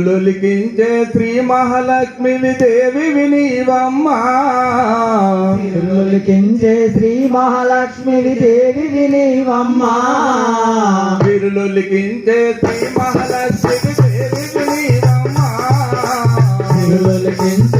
లొలికించే శ్రీ మహాలక్ష్మి దేవి వినీవమ్మా తిరులికించే శ్రీ మహాలక్ష్మి దేవి వినివమ్మా విరులొలికించే శ్రీ మహాలక్ష్మి దేవి వినీవమ్మా తిరులికించే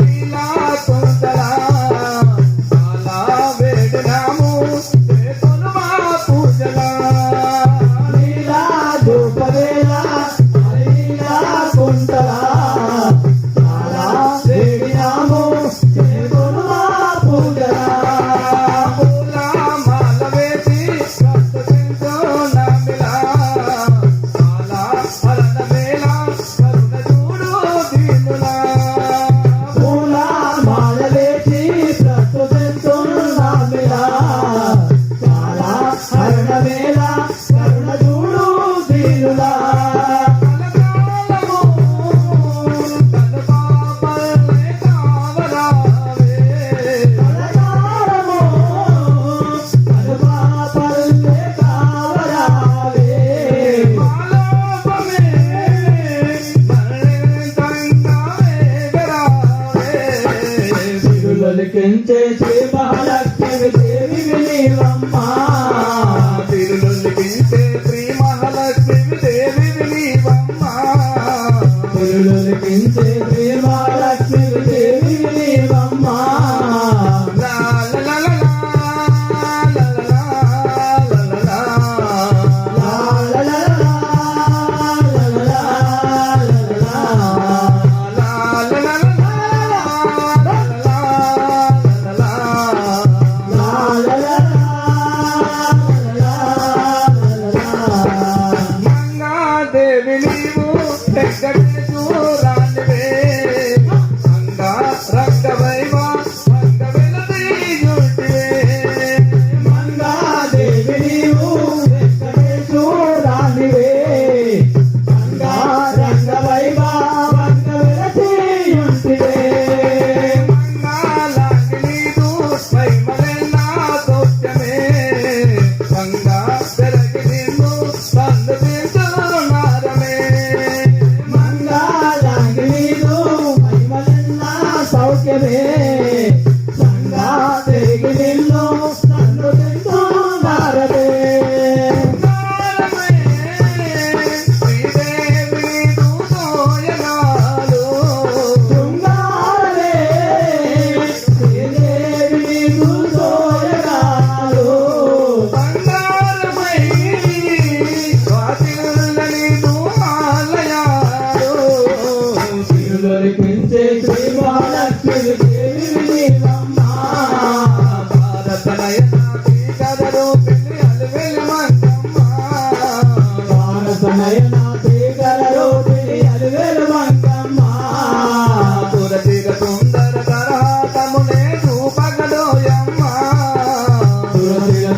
लीला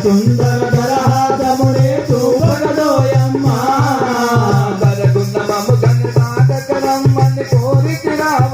సుందర తరహాతమునే చూపడదోయమ్మా బలగున్న మమ్మ కన్న సాధకరమ్మని కోరికి రావ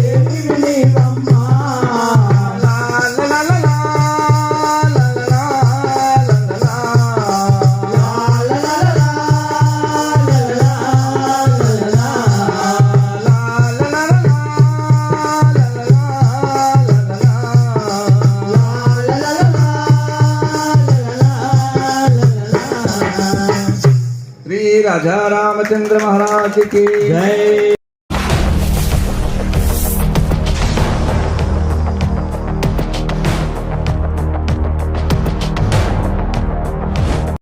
राजा रामचंद्र महाराज की। జై